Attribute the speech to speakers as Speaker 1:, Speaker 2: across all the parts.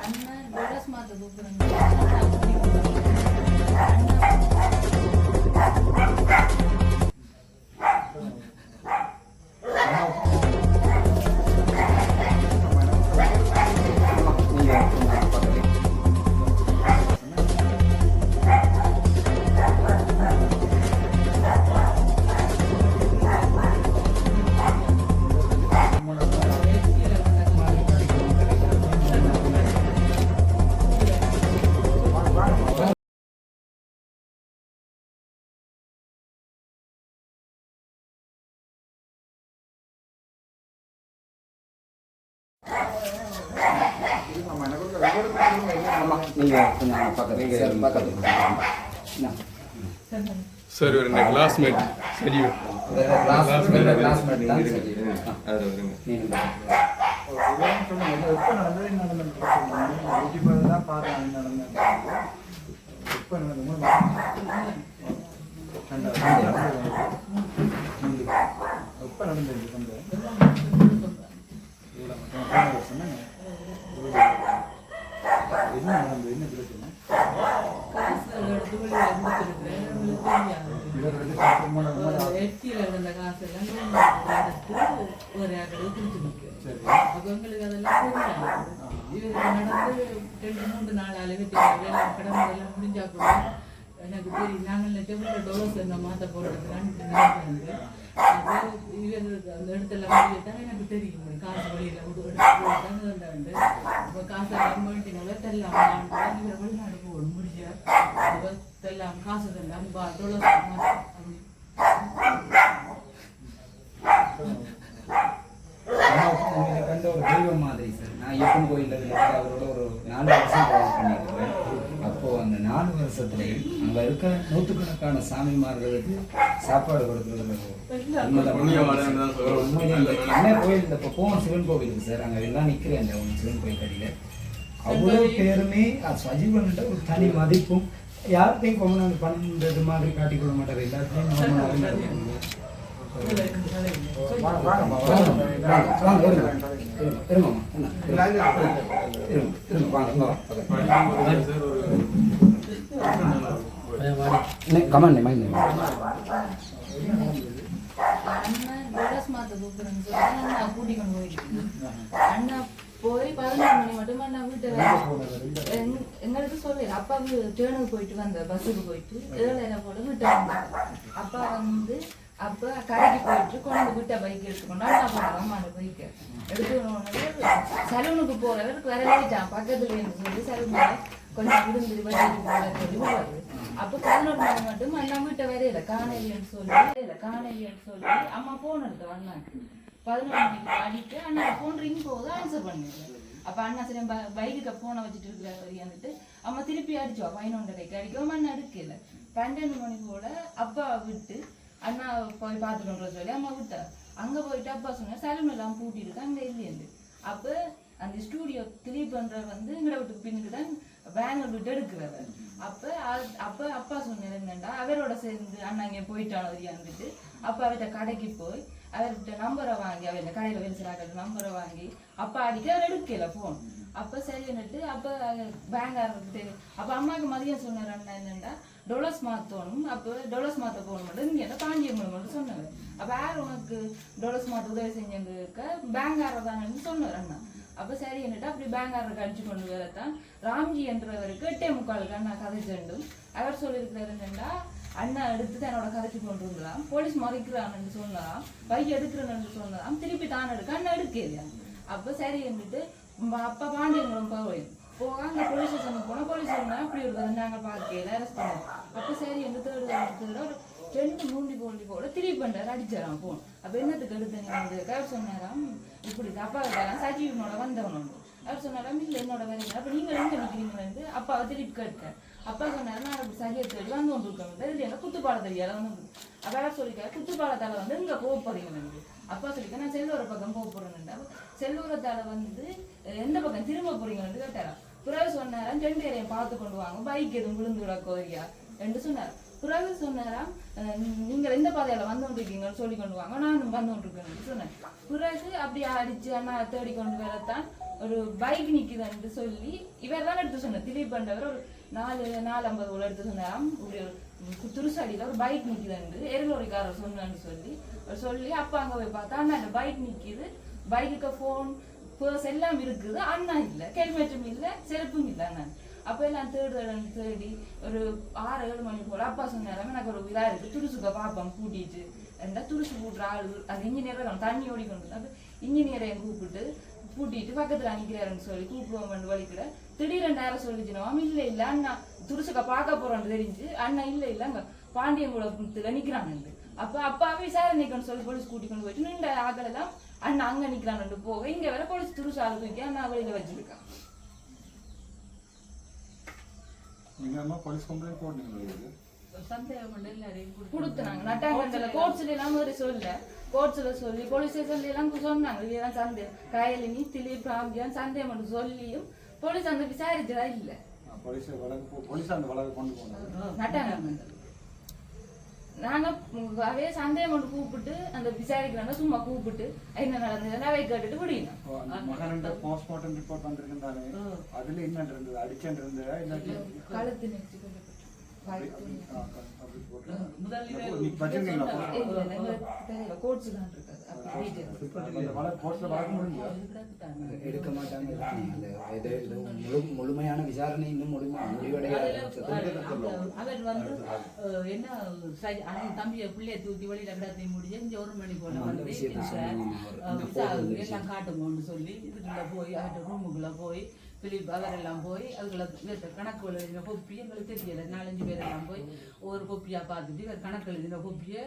Speaker 1: ಅನ್ನ ಗೋಳಸ್ ಮಾತು ಗೊಬ್ಬರ
Speaker 2: நீங்கள் கொஞ்சம் பக்கத்தில் என்ன
Speaker 3: சரி ஒரு ரெண்டு கிளாஸ்மேட் சரி
Speaker 2: கிளாஸ்மேட் கிளாஸ்மேட் தான். சரி
Speaker 3: அதில் வருங்க.
Speaker 4: எப்போ நடந்தது என்ன நடந்தது தான். பார்த்தேன் நடந்தது எப்போ நடந்தது. எப்போ என்ன நடந்தது என்ன பிரச்சனை?
Speaker 1: காசுகள் அதெல்லாம் நடந்து ரெண்டு மூன்று நாள் கடமை எல்லாம் முடிஞ்சா கூட எனக்கு தெரியும். நாங்கள் போடுறதுலான்னு அந்த இடத்துல எனக்கு தெரியும் காசு வழியில் எடுத்து காசெல்லாம் காசு எல்லாம் வேண்டினால தெல்லாம் இவர் வெளிநாடு போட முடிஞ்சா. அப்போ தெல்லாம் காசு தெல்லாம்
Speaker 2: கண்ட ஒரு தெய்வம் மாதிரி சார். நான் எப்பன் கோயில் அவரோட ஒரு நாலு வருஷம் ட்ராவல் வருஷத்துலையும் அங்கே இருக்கிற நூற்றுக்கணக்கான சாமிமார்களுக்கு சாப்பாடு கொடுக்குறது. என்ன கோயில் இந்த போவோம் சிவன் கோவிலுக்கு சார் அங்கே எல்லாம் நிற்கிறேன் அந்த ஒரு சிவன் கோயில் கடியில் அவ்வளோ பேருமே அது சஜீவன்கிட்ட ஒரு தனி மதிப்பும். யார்கிட்டையும் கொண்டு பண்ணுறது மாதிரி காட்டிக்கொள்ள மாட்டார். எல்லாத்தையும் நார்மலாகவே
Speaker 4: வாங்க
Speaker 2: வாங்க, வாங்க, வாங்க, இருங்க.
Speaker 4: வாங்க
Speaker 2: இருங்க,
Speaker 1: கொண்டு போயிட்டு அண்ணா போய் பதினொரு மணி மட்டும் அண்ணா எங்களுக்கு சொல்லு அப்பாவுக்கு டேர்னுக்கு போயிட்டு வந்த பஸ்ஸுக்கு போயிட்டு ஏழரை போல வீட்டை வந்தாங்க அப்பா வந்து அப்ப கடைக்கு போயிட்டு கொண்டு வீட்டை பைக் எடுத்துக்கொண்டு அண்ணா போனாங்க அம்மாவோட பைக்கை எடுத்து சலூனுக்கு போறவருக்கு வர லேட்டான் பக்கத்துல இருந்து சொல்லி சலூன் கொஞ்சம் விழுந்து வண்டிக்கு அப்ப பதினோரு மணி மட்டும் அண்ணா வீட்டை வரையில. காணலின்னு சொல்லி வரையில. காணலியன்னு சொல்லி அம்மா போன் எடுத்து அண்ணாக்கு பதினோரு மணிக்கு அடிட்டு அண்ணா போன் ரிங் போகுது ஆன்சர் பண்ணிடுறேன் அப்ப அண்ணா சரி பைக்குக்கு போனை வச்சுட்டு இருக்கிற வரையாந்துட்டு அம்மா திருப்பி அடிச்சோம் பதினொன்றரைக்கு அடிக்கவும் அண்ணா எடுக்கல பன்னெண்டு மணி போல அப்பா விட்டு அண்ணா போய் பார்த்துட்டு சொல்லி அம்மா விட்டா. அங்க போயிட்டு அப்பா சொன்னார் சலூன் எல்லாம் பூட்டிருக்கு அங்க இல்லையண்டு அப்ப அந்த ஸ்டூடியோ கிளீப் பண்றவர் வந்து எங்களை வீட்டுக்கு பின்னுக்கு தான் வேனை விட்டு எடுக்கிறவர் அப்ப அப்போ அப்ப அப்பா சொன்னது என்னன்னா அவரோட சேர்ந்து அண்ணா போயிட்டான் போயிட்டானோ இருந்துட்டு அப்ப அவர்கிட்ட கடைக்கு போய் அவர்கிட்ட நம்பரை வாங்கி அவர் இந்த வெளிச்சராக்கிற நம்பரை வாங்கி அப்பா அடிக்க அவர் எடுக்கல ஃபோன் அப்ப சரின்னுட்டு அப்ப பேங்காருக்கு அப்ப அம்மாவுக்கு மதியம் சொன்னார் அண்ணா என்னன்னா டொலஸ் மாத்தணும். அப்போ டொலஸ் மாற்ற போகணும் மட்டும். இங்க என்ன மட்டும் சொன்னார் அப்போ யார் உனக்கு டொலஸ் மாற்ற உதவி செஞ்சிருக்க பேங்கார தானேன்னு சொன்னார் அண்ணா. அப்ப சரி என்னட்டு அப்படி பேங்காரருக்கு அடிச்சு கொண்டு வரத்தான். ராம்ஜி என்றவருக்கு எட்டே முக்காலுக்கு அண்ணா கதை செண்டும் அவர் சொல்லியிருக்கிறாரு என்னென்னா அண்ணா எடுத்து தன்னோட கதைச்சு கொண்டு வந்துடலாம் போலீஸ் மறைக்கிறான்னு சொன்னதாம். பைக் எடுக்கிறேன்னு சொன்னதாம். திருப்பி தான் எடுக்க அண்ணா எடுக்கலையா? அப்ப சரி என்னட்டு ம- அப்பா பாண்டியங்குளம் போய் போக அந்த போலீஸ் ஸ்டேஷனுக்கு போனால் போலீஸ் சொன்னா அப்படி இருக்கிறது நாங்க பார்க்கல அரெஸ்ட் பண்ணோம். அப்ப சரி எந்த தேர்ட் ஒரு ரெண்டு மூண்டி போண்டி போல திருப்பி பண்ணாரு அடிச்சாராம் போன் அப்போ என்னத்துக்கு எடுத்த வந்து அவர் சொன்னாராம் இப்படி அப்பா இருக்காராம் சஜீவனோட வந்தவனும் அவர் சொன்னாராம் இல்லை என்னோட வேலை அப்ப நீங்க எங்க நிற்கிறீங்களேருந்து அப்பாவை திருப்பி கேட்டேன் அப்பா சொன்னார் நான் அப்படி தேடி வந்து கொண்டு இருக்கேன் எனக்கு குத்துப்பாட தெரியாத வந்து அப்ப யார் சொல்லிக்காரு குத்துப்பாடத்தால வந்து இங்கே போக போறீங்க அப்பா சொல்லிக்க நான் செல்லூர பக்கம் போக போறேன்னு செல்லூரத்தால வந்து எந்த பக்கம் திரும்ப போறீங்கன்னு கேட்டாரா பிறகு சொன்னாரா ரெண்டு பேரையும் பார்த்து கொண்டு வாங்க பைக் எதுவும் விழுந்து விட கோரியா என்று சொன்னார் பிறகு சொன்னாராம் நீங்க நீங்கள் எந்த பாதையில வந்து கொண்டிருக்கீங்கன்னு சொல்லி கொண்டு வாங்க. நானும் வந்து கொண்டிருக்கேன் சொன்னேன். பிறகு அப்படி அடிச்சு அண்ணா தேடி கொண்டு வரத்தான் ஒரு பைக் நிக்குதுன்னு சொல்லி இவர் தான் எடுத்து சொன்னார். திலீப் பண்டவர் ஒரு நாலு நாலு ஐம்பது உள்ள எடுத்து சொன்னாராம் ஒரு துருசாடியில ஒரு பைக் நிக்குதுன்னு எருலோரிக்காரர் சொன்னான்னு சொல்லி. சொல்லி அப்பா அங்க போய் பார்த்தா அண்ணா இந்த பைக் நிக்குது. பைக்குக்கு ஃபோன் பர்ஸ் எல்லாம் இருக்குது. அண்ணா இல்ல ஹெல்மெட்டும் இல்ல செருப்பும் இல்லை அண்ணா. அப்ப எல்லாம் தேடு தேடி ஒரு ஆறு ஏழு மணி போல அப்பா சொன்னாலும் எனக்கு ஒரு இதா இருக்கு. துருசுக்க பார்ப்போம் கூட்டிட்டு. ரெண்டா துருசு கூட்டுற ஆளு அது இன்ஜினியர் தான் தண்ணி ஓடிக்கொண்டு அப்போ இன்ஜினியரை கூப்பிட்டு கூட்டிட்டு பக்கத்துல அனுக்கிறாருன்னு சொல்லி கூப்பிடுவோம் வலிக்கிற திடீரெண்டு நேரம் சொல்லிச்சுனோம் இல்லை இல்லை அண்ணா துருசுக்க பார்க்க போறோம்னு தெரிஞ்சு அண்ணா இல்ல இல்ல அங்க பாண்டியங்குளத்துல நிக்கிறாங்க அப்ப அப்பாவே விசாரணைக்குன்னு சொல்லி போலீஸ் கூட்டி கொண்டு போயிட்டு நின்ற ஆக்கள் எல்லாம் அண்ணா அங்க நிக்கிறான்னு போக. இங்க வேற போலீஸ் துருசு ஆளு தூக்கி அண்ணா வெளியில வச்சிருக்கான்
Speaker 4: நீங்க அம்மா போலீஸ் கம்ப்ளைண்ட் போட்டீங்களா
Speaker 5: கொடுத்து
Speaker 1: கொடுத்தாங்க நட்டாங்கல கோர்ட்ஸ்ல எல்லாம் ஒரு சொல்ல கோர்ட்ஸ்ல சொல்லி போலீஸ் ஸ்டேஷன்ல எல்லாம் சொன்னாங்க. இதெல்லாம் சந்தேகம் கயலினி திலீப் ராம்ஜியான் சந்தேகம் பண்ணி சொல்லியும் போலீஸ் அந்த விசாரிச்சதா இல்ல.
Speaker 4: போலீஸ் வழக்கு போலீஸ் அந்த வழக்கு கொண்டு போனாங்க
Speaker 1: நட்டாங்க நாங்க அதே சந்தேகம் பண்ணி கூப்பிட்டு அந்த விசாரிக்கிறாங்க சும்மா கூப்பிட்டு என்ன நடந்ததுன்னு அவை கேட்டுட்டு விடியணும்.
Speaker 4: இப்போ அந்த மகன் போஸ்ட்மார்ட்டம் ரிப்போர்ட் வந்திருக்குந்தானே அதுல என்ன இருந்தது அடிச்சன் இருந்ததா? இல்லாட்டி
Speaker 1: கழுத்து நெச்சு
Speaker 2: எடுக்க மாட்டாங்க முழுமையான விசாரணை இன்னும் முடிவடையாத
Speaker 5: அவர் வந்து என்ன தம்பிய பிள்ளைய தூக்கி வெளியில கிடத்தி முடிஞ்சு இங்க ஒரு மணி போல வந்து எல்லாம் காட்டுங்கன்னு சொல்லி இதுக்குள்ள போய் அவர்கிட்ட ரூமுக்குள்ள போய் பிலிப் அவரெல்லாம் போய் அதுகளை கணக்கு எழுதின கொப்பி எங்களுக்கு தெரியல. நாலஞ்சு பேர் எல்லாம் போய் ஒவ்வொரு கொப்பியா பார்த்துட்டு இவர் கணக்கு எழுதின கொப்பியை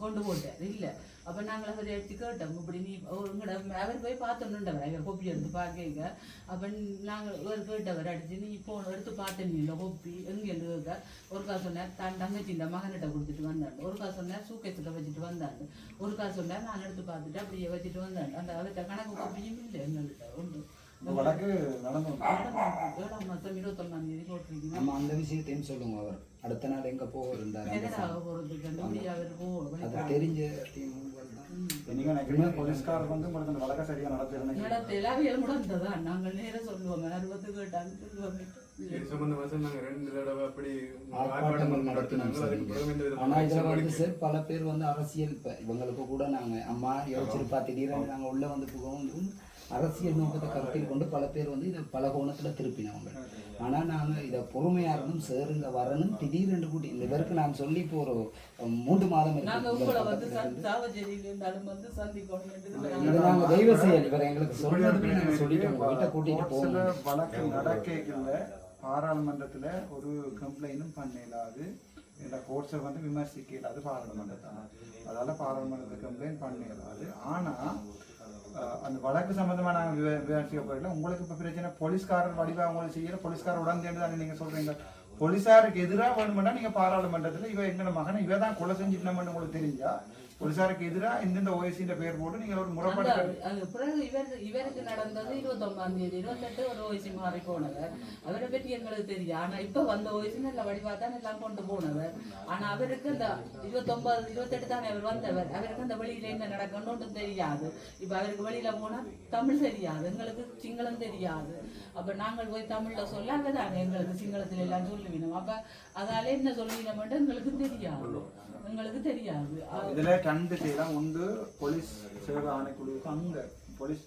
Speaker 5: கொண்டு போட்டார். இல்லை. அப்ப நாங்கள் அவரை எடுத்து கேட்டோம். இப்படி நீ உங்களோட அவர் போய் பார்த்தோன்னுண்டவர் அவர் கொப்பி எடுத்து பார்க்க அப்ப நாங்கள் ஒரு கேட்டவர் அடிச்சு நீ போன எடுத்து பார்த்தேன் இல்லை கொப்பி. எங்க கேட்க ஒரு காசு சொன்னார் தான் தங்கச்சி இந்த மகன்கிட்ட கொடுத்துட்டு வந்தாங்க. ஒரு காசு சொன்னார் சூக்கேத்துல வச்சுட்டு வந்தாங்க. ஒரு காசு சொன்னார் நான் எடுத்து பார்த்துட்டு அப்படியே வச்சுட்டு வந்தேன் அந்த அவர்கிட்ட கணக்கு கொப்பியும் இல்லை எங்கள்கிட்ட. ஒன்று.
Speaker 4: வழக்கு நடந்து வந்து
Speaker 5: ஏழாம் மாதம் இருபத்தொன்னாம் தேதி போட்டிருக்கீங்க.
Speaker 2: நம்ம அந்த விஷயத்தையும் சொல்லுங்க அவர். அடுத்த நாள் எங்க போக இருந்தார்
Speaker 5: எதனாக போகிறதுக்கு முடியாது போகணும்
Speaker 2: அது தெரிஞ்ச
Speaker 4: போலீஸ்காரர் வந்து உங்களுக்கு வழக்கை சரியா நடத்திருந்தீங்க
Speaker 5: நடத்தையில அவியல் முடந்ததா நாங்கள் நேரா சொல்லுவோம் கேட்டாங்க.
Speaker 3: சார்.
Speaker 2: பல பேர் வந்து அரசியல் இப்ப இவங்களுக்கு கூட நாங்க அம்மா யோசிச்சிருப்பா திடீர்னு நாங்க உள்ள வந்து போகவும் அரசியல் நோக்கத்தை கருத்தில் கொண்டு பல பேர் வந்து இதை பல கோணத்துல திருப்பினவங்க ஆனா நாங்க இதை பொறுமையா இருந்தும் சார் இங்க வரணும் திடீரென்று கூட்டி இந்த பேருக்கு நான் சொல்லி இப்போ ஒரு மூன்று மாதம்
Speaker 5: உங்களை
Speaker 2: இது நாங்க தெய்வ செயல் இவர் எங்களுக்கு சொல்றதுக்கு நாங்க சொல்லிட்டோம். உங்க வீட்டை கூட்டிட்டு
Speaker 4: கோர்ட்ஸ்ல
Speaker 2: போவோம்
Speaker 4: வழக்கு நடக்கல பாராளுமன்றத்துல ஒரு கம்ப்ளைண்டும் பண்ணலாது. இந்த கோர்ட்ஸை வந்து விமர்சிக்க இயலாது பாராளுமன்றத்தில். அதால பாராளுமன்றத்தை கம்ப்ளைண்ட் பண்ணலாது. ஆனா அஹ், அந்த வழக்கு சம்பந்தமா நாங்க விவ- விமர்சிக்க போயிடல உங்களுக்கு இப்ப பிரச்சனை போலீஸ்காரர் வடிவா உங்களுக்கு செய்யற போலீஸ்காரர் உடந்தேன்னு தானே நீங்க சொல்றீங்க? போலீஸாருக்கு எதிராக வேணுமெண்டா நீங்க பாராளுமன்றத்துல இவ எங்க மகனை இவ தான் கொலை செஞ்சிட்டோம்னு உங்களுக்கு தெரிஞ்சா போலீஸாருக்கு எதிராக இந்தந்த ஓஎஸ்சின்ற பெயர் போட்டு நீங்க ஒரு முறைப்பாடு
Speaker 5: பிறகு இவர் இவருக்கு நடந்தது இருபத்தொன்பதாம் தேதி இருபத்தெட்டு ஒரு வயசு மாறி போனவர். அவரை பற்றி எங்களுக்கு தெரியும். ஆனா இப்ப வந்த வயசு நல்ல வடிவா தான் எல்லாம் கொண்டு போனவர். ஆனா அவருக்கு அந்த இருபத்தொன்பது இருபத்தெட்டு தானே அவர் வந்தவர். அவருக்கு அந்த வெளியில என்ன நடக்கணும்னு தெரியாது. இப்ப அவருக்கு வெளியில போனா தமிழ் தெரியாது. எங்களுக்கு சிங்களம் தெரியாது. அப்ப நாங்கள் போய் தமிழ்ல சொல்ல அங்கதானே எங்களுக்கு சிங்களத்துல எல்லாம் சொல்லுவினோம். அப்ப அதால என்ன சொல்லினோம்ட்டு எங்களுக்கு தெரியாது. எங்களுக்கு தெரியாது.
Speaker 4: இதுல கண்டு செய்யலாம் ஒன்று போலீஸ் சேவை ஆணைக்குழுவுக்கு அங்க போலீஸ்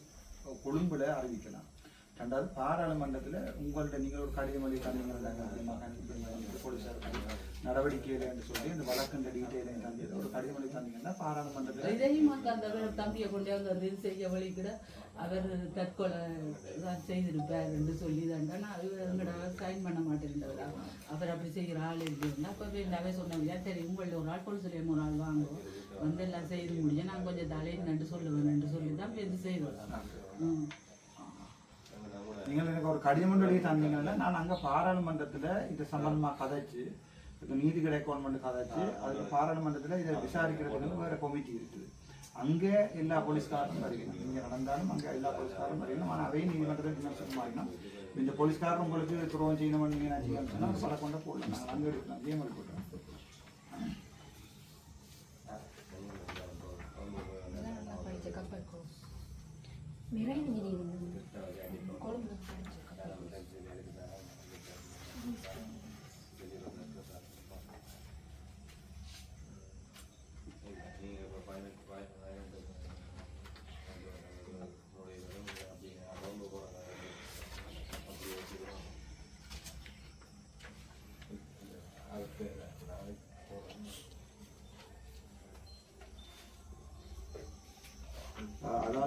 Speaker 4: கொழும்புல அறிவிக்கலாம். ரெண்டாவது பாராளுமன்றத்தில் உங்கள்கிட்ட நீங்கள் ஒரு கடிதம் எழுதி தந்தீங்கன்னா போலீஸார் நடவடிக்கைகள் என்று சொல்லி இந்த வழக்கின்ற டீட்டெயில் தம்பி ஒரு கடிதம் எழுதி தந்தீங்கன்னா பாராளுமன்றத்தில்
Speaker 5: இதையும் அந்த தம்பியை கொண்டே வந்து இது செய்ய வழிக்கிட அவர் தற்கொலை தான் செய்திருப்பார் என்று சொல்லி தாண்டா அவர் எங்கடாவது சைன் பண்ண மாட்டேங்கிறதா அவர் அப்படி செய்கிற ஆள் இருக்குன்னா அப்போ வேண்டாவே சொன்னாங்க சரி உங்களில் ஒரு ஆள் பொலிசிலையும் ஒரு ஆள் வாங்குவோம். வந்து எல்லாம் செய்து முடியும் நான் கொஞ்சம் தலையில் நண்டு சொல்லுவேன் என்று சொல்லி தான் இது செய்வோம் ம்.
Speaker 4: நீங்கள் எனக்கு ஒரு கடிதம் ஒன்று எழுதி தந்தீங்கன்னா நான் அங்கே பாராளுமன்றத்தில் இது சம்பந்தமாக கதைச்சு இப்போ நீதி கிடைக்கணும் கதைச்சு அதுக்கு பாராளுமன்றத்தில் இதை விசாரிக்கிறதுக்கு வேறு கமிட்டி இருக்குது. அங்கே எல்லா போலீஸ்காரும் வருகிறோம் இங்கே நடந்தாலும் அங்கே எல்லா போலீஸ்காரும் வருகிறோம் ஆனால் அவையும் நீதிமன்றத்தில் விமர்சனம் மாறினோம் இந்த போலீஸ்காரர் உங்களுக்கு துரோகம் செய்யணும் நீங்க நினைச்சீங்கன்னு பல கொண்ட போடலாம் நாங்கள் அங்கே எடுக்கலாம் ஜிஎம்எல் போட்டுறோம்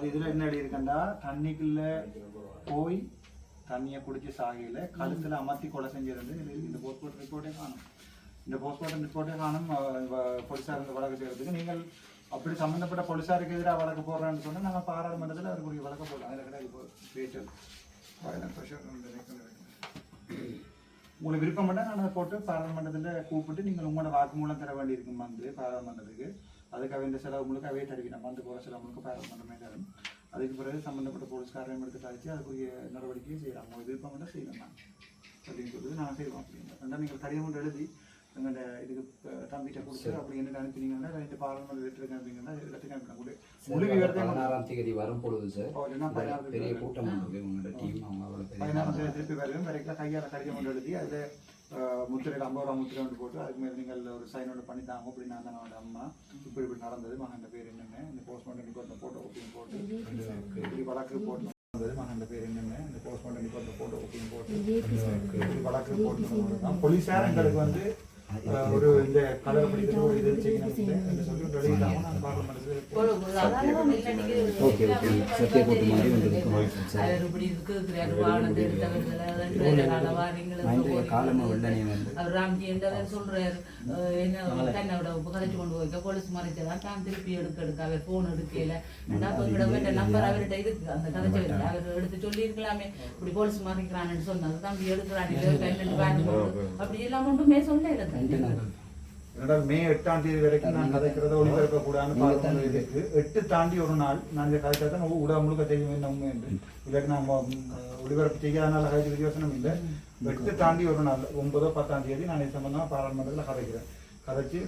Speaker 4: அஹ் அதாவது இதுல என்ன எழுதியிருக்கண்டா தண்ணிக்குள்ள போய் தண்ணியை குடிச்சு சாகையில கழுத்துல அமர்த்தி கொலை செஞ்சிருந்து இந்த போஸ்ட்மார்ட்டம் ரிப்போர்ட்டே காணும். இந்த போஸ்ட்மார்ட்டம் ரிப்போர்ட்டே காணும் போலீஸார் போலீசார் இந்த வழக்கு செய்யறதுக்கு. நீங்கள் அப்படி சம்பந்தப்பட்ட போலீசாருக்கு எதிராக வழக்கு போடுறான்னு சொன்னா நாங்கள் பாராளுமன்றத்தில் அவருக்குரிய வழக்கு போடலாம் அதில் கிடையாது இப்போ உங்களுக்கு விருப்பம் பண்ணால் நான் அதை போட்டு பாராளுமன்றத்தில் கூப்பிட்டு நீங்கள் உங்களோட வாக்குமூலம் தர வேண்டியிருக்கும் வந்து பாராளுமன்றத்துக்கு. அதுக்காக இந்த செலவு முழுக்க அவே தருவினோம் வந்து போகிற செலவு முழுக்க பாராளுமன்றமே தரும். அதுக்கு பிறகு சம்மந்தப்பட்ட போலீஸ்காரையும் எடுத்து கழிச்சு அதுக்குரிய நடவடிக்கையும் செய்யலாம். உங்களுக்கு விருப்பம் பண்ணால் செய்யலாம் அப்படின்னு சொல்லிட்டு நான் செய்வோம் அப்படின்னு ரெண்டா நீங்கள் கடிதம் எழுதி எங்கள்கிட்ட இதுக்கு தம்பிகிட்ட கொடுத்து அப்படி என்ன அனுப்பினீங்கன்னா ரெண்டு பாராளுமன்ற லெட்டருக்கு அனுப்பிங்கன்னா இடத்துக்கு அனுப்பினா கூட முழு விவரத்தை
Speaker 6: பதினாறாம் தேதி வரும் பொழுது சார். பெரிய கூட்டம்
Speaker 4: பதினாறாம் தேதி திருப்பி வருவேன். வரைக்கும் கையால் கடிதம் எழுதி அதில் முத்திரையில் ஐம்பது ரூபா முத்திரை ஒன்று போட்டு அதுக்கு மேலே நீங்கள் ஒரு சைன் ஒன்று பண்ணி தாங்க அப்படி நான் தான் அவனோட அம்மா. இப்படி இப்படி நடந்தது மகன் பேர் என்னென்ன இந்த போஸ்ட்மார்ட்டம் ரிப்போர்ட்டில் போட்டோ ஒப்பியும் போட்டு இப்படி வழக்கு போட்டு நடந்தது மகன் பேர் என்னென்ன இந்த போஸ்ட்மார்ட்டம் ரிப்போர்ட்டில் போட்டோ ஒப்பியும் போட்டு இப்படி வழக்கு போட்டு போலீஸார் எங்களுக்கு வந்து ஒரு இந்த கலர் படிக்கிறது ஒரு இது செய்யணும் சொல்லி நான்
Speaker 6: ஓகே, மாதிரி வந்திருக்கும்.
Speaker 5: அவர் இப்படி எடுத்தவர்கள்.
Speaker 6: காலமா வெள்ளனே வந்து
Speaker 5: அவர் ராம்ஜி என்றவர் சொல்றாரு என்ன தன்னோட கொண்டு போய்க்க போலீஸ் மறைச்சதான் தான் திருப்பி எடுக்க எடுக்க அவர் போன் எடுக்கல எங்கட நம்பர் அவர்கிட்ட இருக்கு அந்த கதைச்சு அவர் எடுத்து சொல்லி இருக்கலாமே இப்படி போலீஸ் மறைக்கிறான்னு சொன்னது தம்பி எடுக்கிறான் பன்னெண்டு பாருங்க அப்படி எல்லாம் ஒன்றுமே சொல்லல
Speaker 4: என்னடா மே எட்டாம் தேதி வரைக்கும் நான் கதைக்கிறத ஒளிபரப்ப கூடாதுன்னு பார்க்கணும் இருக்கு. எட்டு தாண்டி ஒரு நாள் நான் இந்த கதைச்சா தான் ஊடக முழுக்க தெரியும் என்ன உண்மை என்று. இல்லாட்டி நான் ஒளிபரப்பு செய்யாதனால கதைச்சு வித்தியாசனம் இல்லை. எட்டு தாண்டி ஒரு நாள் ஒன்பதோ பத்தாம் தேதி நான் இது சம்பந்தமா பாராளுமன்றத்தில் கதைக்கிறேன். கதைச்சு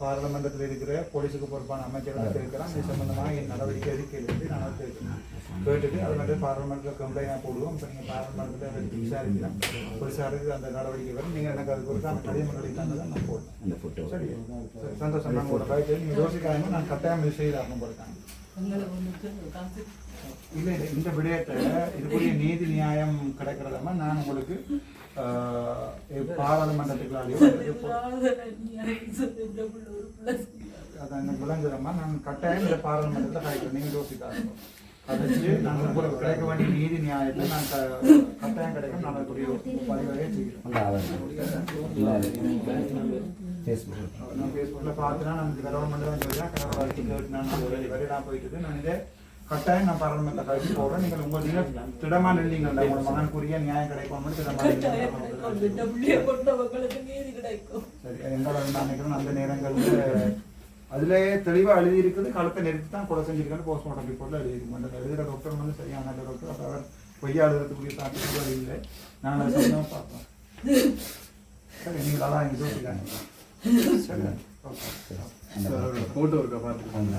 Speaker 4: பாராளுமன்றத்தில் இருக்கிற போலீஸுக்கு பொறுப்பான அமைச்சர்களை கேட்கிறேன் இது சம்பந்தமாக என் நடவடிக்கை அறிக்கையிலிருந்து நான் அதை கேட்கிறேன் கேட்டுட்டு அது மட்டும் பாராளுமன்றத்தில் கம்ப்ளைண்டாக போடுவோம். இப்போ நீங்கள் பாராளுமன்றத்தில் எடுத்து விசாரிக்கலாம். போலீஸாருக்கு அந்த நடவடிக்கை வரும். நீங்கள் எனக்கு அது குறித்து அந்த கடிதம் எழுதிட்டாங்க தான் நான்
Speaker 6: போட்டோ
Speaker 4: சரி. சந்தோஷம். நான் உங்களோட கருத்து நீங்கள் யோசிக்காதீங்க. நான் கட்டாயம் இது செய்தாகணும்
Speaker 5: காசு.
Speaker 4: இல்லை இல்லை. இந்த விடயத்தை இதுக்குரிய நீதி நியாயம் கிடைக்கிறதாம நான் உங்களுக்கு பாராளுமன்றத்துக்குள்ளாலேயோ அதான் எனக்கு விளங்குறமா நான் கட்டாயம் இந்த பாராளுமன்றத்தில் கிடைக்கிறேன் நீங்கள் யோசிக்காதீங்க கதைச்சு நான் உங்களுக்கு கிடைக்க வேண்டிய நீதி நியாயத்தை நான் க- கட்டாயம் கிடைக்கும். நான் அதுக்குரிய பதிவாக செய்கிறேன்
Speaker 6: அந்த ஆதார் ஃபேஸ்புக்
Speaker 4: நான் ஃபேஸ்புக்கில் பார்த்துனா நான் இந்த கவர்மெண்ட் தான் சொல்லியா கவர்மெண்ட் கேட்டு நான் ஒரு வரை நான் போயிட்டு நான் இதே கட்டாயம் நான் பாராளுமன்ற கழிச்சு போடுறேன் நீங்கள் உங்கள் நீங்கள் திடமா நின்றீங்கல்ல உங்கள் மகனுக்குரிய நியாயம் கிடைக்கும் சரி எங்களை நான் நினைக்கிறேன் அந்த நேரங்களில் அதிலே தெளிவாக எழுதியிருக்குது. கழுத்தை நெருக்கி தான் கொலை செஞ்சிருக்கான்னு போஸ்ட்மார்ட்டம் ரிப்போர்ட்டில் எழுதியிருக்கும் அந்த எழுதுகிற டாக்டர் வந்து சரியான டாக்டர் அப்போ அவர் பொய்யா எழுதுறதுக்குரிய சாத்தியங்கள் இல்லை. நான் அதை சொன்னோம் பார்ப்போம். சரி நீங்கள் அதான் இங்கே சரி ஓகே.
Speaker 3: ஃபோட்டோ இருக்கா பார்த்து
Speaker 6: அந்த